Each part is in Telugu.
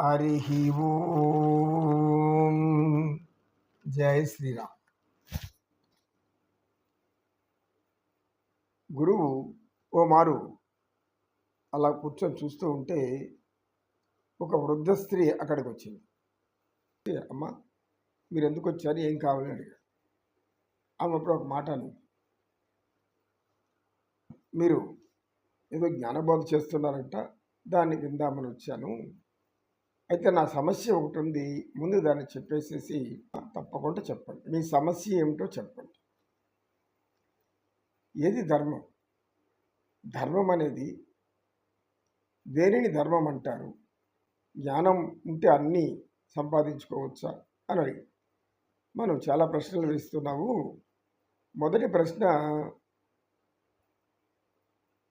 హరి ఓం జై శ్రీరామ్. గురువు ఓ మారు అలా కూర్చొని చూస్తూ ఉంటే ఒక వృద్ధ స్త్రీ అక్కడికి వచ్చింది. అమ్మ మీరు ఎందుకు వచ్చారు? ఏం కావాలని అడిగారు ఆమె అప్పుడు ఒక మాట మీరు ఏదో జ్ఞానబోధ చేస్తున్నారంట దాన్ని విందామని వచ్చాను. అయితే నా సమస్య ఒకటి ఉంది ముందు దాన్ని చెప్పేసేసి తప్పకుండా చెప్పండి. మీ సమస్య ఏమిటో చెప్పండి. ఏది ధర్మం? ధర్మం అనేది దేనిని ధర్మం అంటారు? జ్ఞానం ఉంటే అన్నీ సంపాదించుకోవచ్చా? అని అడిగి మనం చాలా ప్రశ్నలు వేస్తున్నాము. మొదటి ప్రశ్న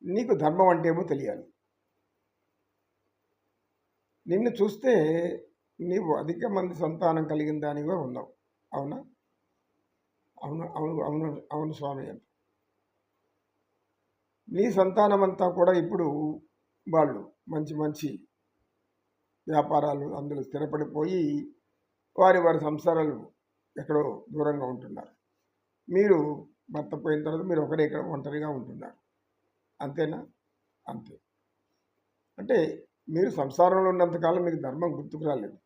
నీకు ధర్మం అంటే ఏమో తెలియాలి. నిన్ను చూస్తే నీవు అధిక మంది సంతానం కలిగిన దానిగా ఉన్నావు. అవునా? అవును అవును అవును అవును స్వామి అని నీ సంతానం అంతా కూడా ఇప్పుడు వాళ్ళు మంచి మంచి వ్యాపారాలు అందులో స్థిరపడిపోయి వారి వారి సంసారాలు ఎక్కడో దూరంగా ఉంటున్నారు. మీరు భర్త పోయిన తర్వాత మీరు ఒకరే ఇక్కడ ఒంటరిగా ఉంటున్నారు. అంతేనా? అంతే. అంటే మీరు సంసారంలో ఉన్నంతకాలం మీకు ధర్మం గుర్తుకు రాలేదు.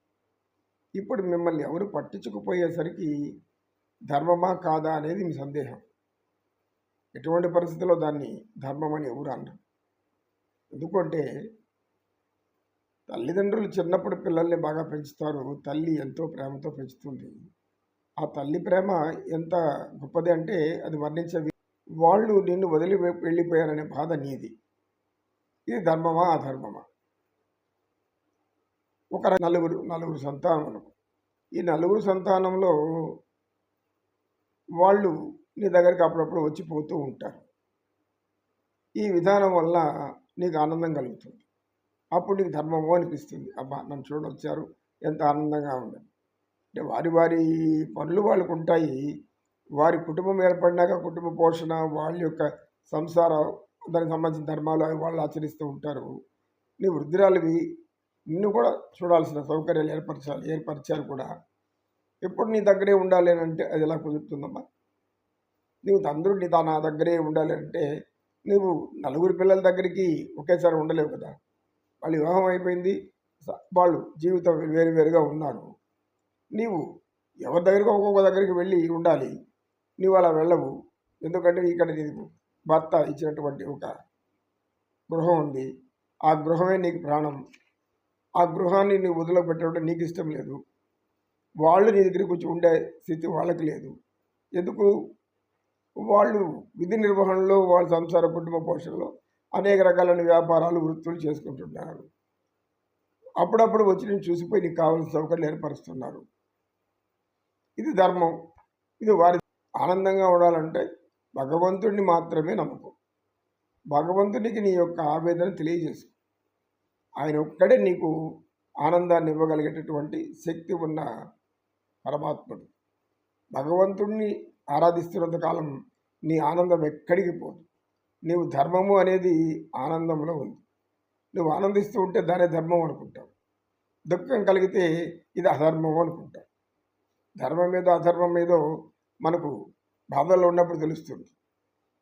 ఇప్పుడు మిమ్మల్ని ఎవరు పట్టించుకుపోయేసరికి ధర్మమా కాదా అనేది మీ సందేహం. ఎటువంటి పరిస్థితిలో దాన్ని ధర్మం అని ఎవరు అన్నారు ఎందుకంటే తల్లిదండ్రులు చిన్నప్పుడు పిల్లల్ని బాగా పెంచుతారు. తల్లి ఎంతో ప్రేమతో పెంచుతుంది. ఆ తల్లి ప్రేమ ఎంత గొప్పది అంటే అది వర్ణించే వాళ్ళు నిన్ను వదిలి వెళ్ళిపోయారనే బాధ నీది. ఇది ధర్మమా అధర్మమా? ఒక నలుగురు నలుగురు సంతానం ఈ నలుగురు సంతానంలో వాళ్ళు నీ దగ్గరికి అప్పుడప్పుడు వచ్చి పోతూ ఉంటారు. ఈ విధానం వల్ల నీకు ఆనందం కలుగుతుంది. అప్పుడు నీకు ధర్మము అనిపిస్తుంది. అబ్బా నన్ను చూడొచ్చారు ఎంత ఆనందంగా ఉంది. అంటే వారి వారి పనులు వాళ్ళకు ఉంటాయి. వారి కుటుంబం ఏర్పడినాక కుటుంబ పోషణ వాళ్ళ యొక్క సంసారం దానికి సంబంధించిన ధర్మాలు అవి వాళ్ళు ఆచరిస్తూ ఉంటారు. నీ వృద్ధురాలివి నిన్ను కూడా చూడాల్సిన సౌకర్యాలు ఏర్పరచాలి ఏర్పరిచారు కూడా. ఎప్పుడు నీ దగ్గరే ఉండాలి అంటే అది ఎలా కుదురుతుందమ్మా? నీవు తండ్రుడిని తా నా దగ్గరే ఉండాలి అంటే నువ్వు నలుగురు పిల్లల దగ్గరికి ఒకేసారి ఉండలేవు కదా. వాళ్ళు వివాహం అయిపోయింది వాళ్ళు జీవితం వేరు వేరుగా ఉన్నారు. నీవు ఎవరి దగ్గరికి ఒక్కొక్క దగ్గరికి వెళ్ళి ఉండాలి. నీవు అలా వెళ్ళవు. ఎందుకంటే ఇక్కడ నీకు భర్త ఇచ్చినటువంటి ఒక గృహం ఉంది. ఆ గృహమే నీకు ప్రాణం. ఆ గృహాన్ని నువ్వు వదిలిపెట్టడం నీకు ఇష్టం లేదు. వాళ్ళు నీ దగ్గరికి వచ్చి ఉండే స్థితి వాళ్ళకి లేదు. ఎందుకు? వాళ్ళు విధి నిర్వహణలో వాళ్ళ సంసార కుటుంబ పోషణలో అనేక రకాలైన వ్యాపారాలు వృత్తులు చేసుకుంటున్నారు. అప్పుడప్పుడు వచ్చి నేను చూసిపోయి నీకు కావాల్సిన సౌకర్యాలు ఏర్పరుస్తున్నారు. ఇది ధర్మం. ఇది వారి ఆనందంగా ఉండాలంటే భగవంతుడిని మాత్రమే నమ్మకం. భగవంతునికి నీ యొక్క ఆవేదన తెలియజేసుకో ఆయన ఒక్కడే నీకు ఆనందాన్ని ఇవ్వగలిగేటటువంటి శక్తి ఉన్న పరమాత్ముడు. భగవంతుడిని ఆరాధిస్తున్నంతకాలం నీ ఆనందం ఎక్కడికి పోదు. నీవు ధర్మము అనేది ఆనందంలో ఉంది. నువ్వు ఆనందిస్తూ ఉంటే దానే ధర్మం అనుకుంటావు. దుఃఖం కలిగితే ఇది అధర్మం అనుకుంటావు. ధర్మం మీద అధర్మం మీదో మనకు బాధల్లో ఉన్నప్పుడు తెలుస్తుంది.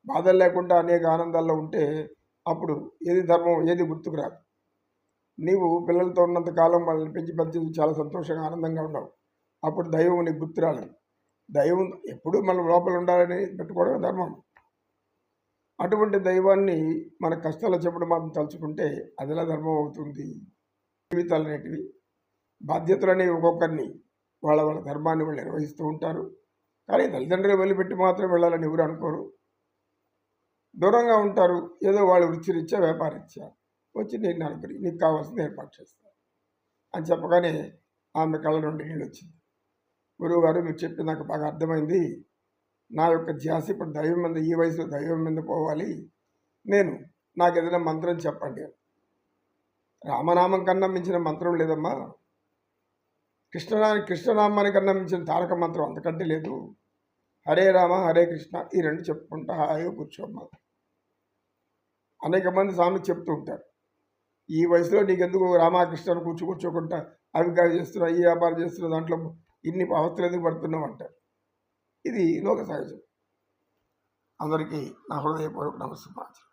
బాధలు లేకుండా అనేక ఆనందాల్లో ఉంటే అప్పుడు ఏది ధర్మం ఏది గుర్తుకు రాదు. నీవు పిల్లలతో ఉన్నంత కాలం వాళ్ళని పెంచి పెంచి చాలా సంతోషంగా ఆనందంగా ఉన్నావు అప్పుడు దైవం నీకు గుర్తు దైవం ఎప్పుడు మన లోపల ఉండాలని పెట్టుకోవడం ధర్మం. అటువంటి దైవాన్ని మన కష్టాలు చెప్పడం మాత్రం తలుచుకుంటే అదిలా ధర్మం అవుతుంది? జీవితాలు అనేటివి బాధ్యతలు అనేవి ఒక్కొక్కరిని వాళ్ళ వాళ్ళ ధర్మాన్ని వాళ్ళు నిర్వహిస్తూ ఉంటారు. కానీ తల్లిదండ్రులు వదిలిపెట్టి మాత్రం వెళ్ళాలని ఎవరు అనుకోరు. దూరంగా ఉంటారు. ఏదో వాళ్ళు వృత్తిరీత్యా వ్యాపారీత్యా. వచ్చి నేను అనుకుని నీకు కావాల్సింది ఏర్పాటు చేస్తాను అని చెప్పగానే ఆమె కళ్ళ నుండి నీళ్ళు వచ్చింది. గురువు గారు మీరు చెప్పి నాకు బాగా అర్థమైంది. నా యొక్క ధ్యాస ఇప్పుడు దైవం మీద ఈ వయసులో దైవం మీద పోవాలి. నేను నాకు ఏదైనా మంత్రం చెప్పండి రామనామం కన్నా మించిన మంత్రం లేదమ్మా. కృష్ణనా కృష్ణనామాని కన్నా మించిన తారక మంత్రం అంతకంటే లేదు. హరే రామ హరే కృష్ణ ఈ రెండు చెప్పుకుంటా హాయిగా కూర్చోమ్మా. అనేక మంది స్వామి చెప్తూ ఉంటారు. ఈ వయసులో నీకెందుకు రామకృష్ణను కూర్చో కూర్చోకుండా అవి కాదు ఈ వ్యాపారం చేస్తున్నా దాంట్లో ఇన్ని అవస్థలు ఎందుకు పడుతున్నావు అంటారు ఇది లోక సహజం. అందరికీ నా హృదయపూర్వక నమస్కారం